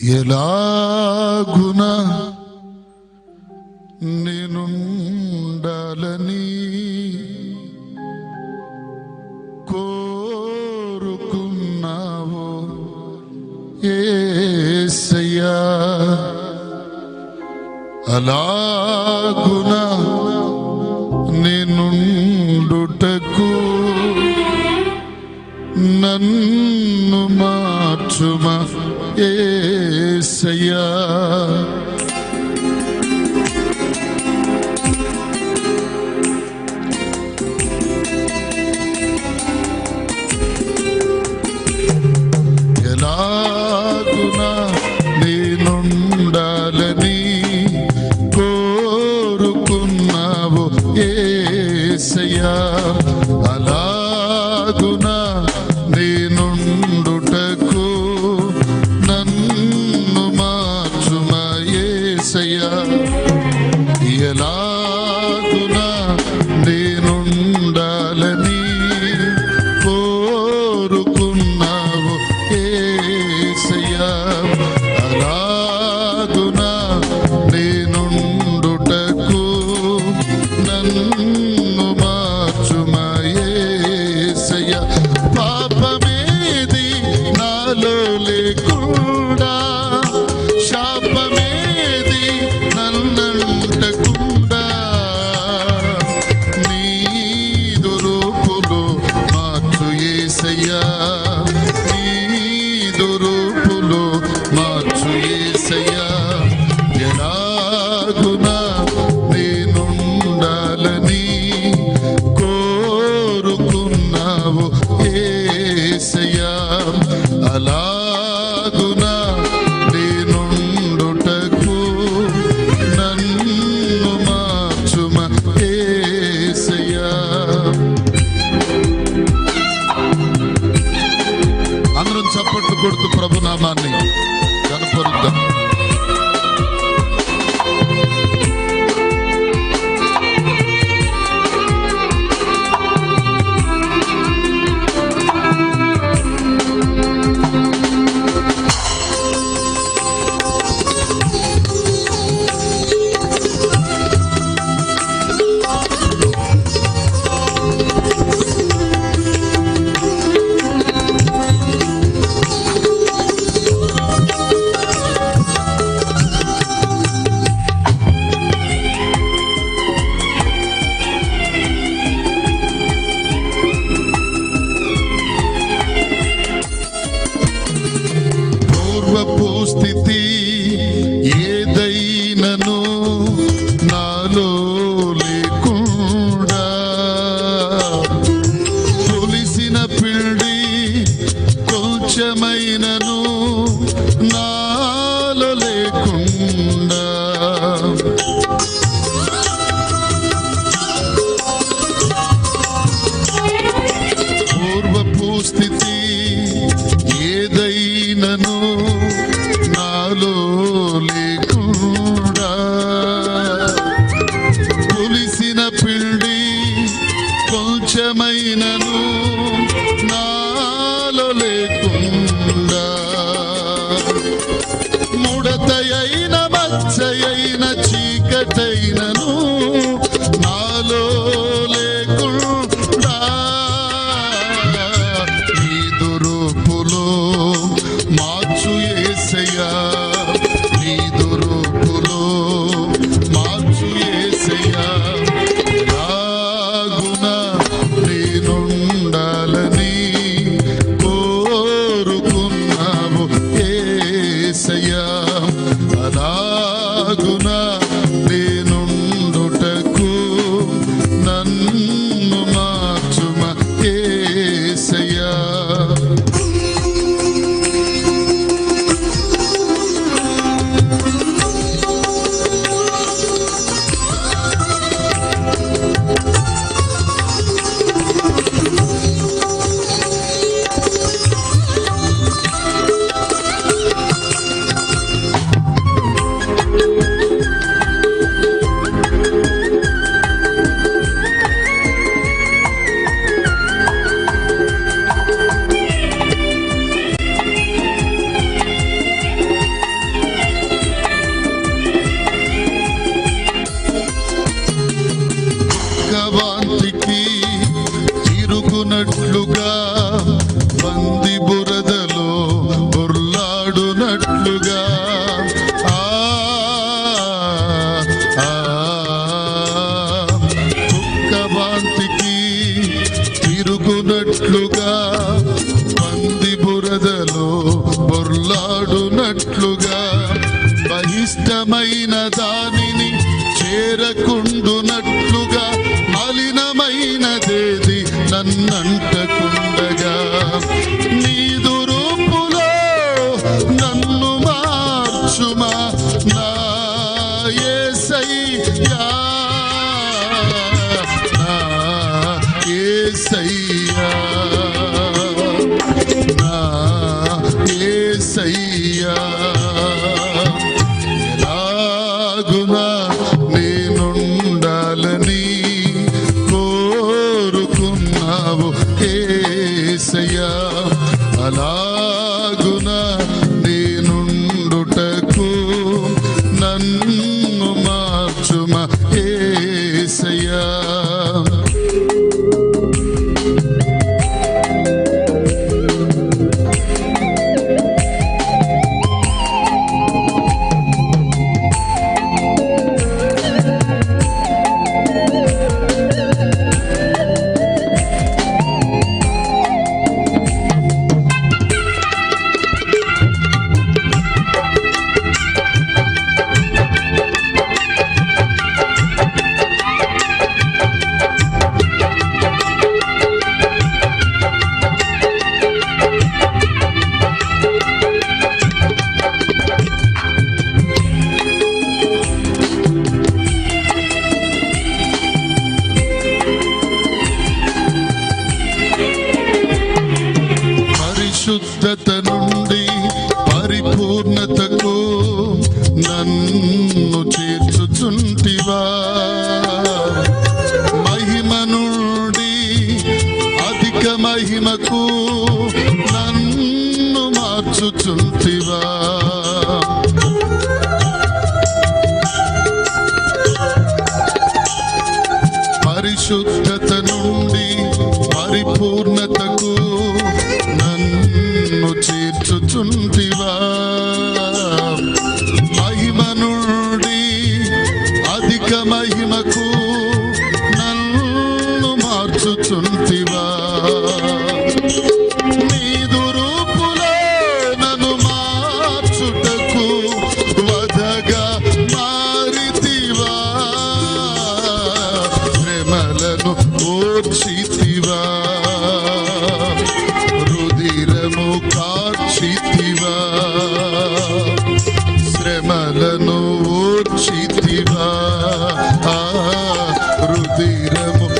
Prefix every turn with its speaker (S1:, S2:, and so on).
S1: ఎలాగున నేనుండాలని కోరుకున్నావో ఏసయ్యా? అలాగున నేనుండుటకు నన్ను ఏసయ్యా ఎలాగునా నేనుండాలని కోరుకున్నావు ఏసయ్యా. నేనను నాలో లేకుండా. పూర్వపు స్థితి ఏదైనను నాలో లే ಶರಣೂ ನನ್ನಂಟ cultivar. ருதிரமும்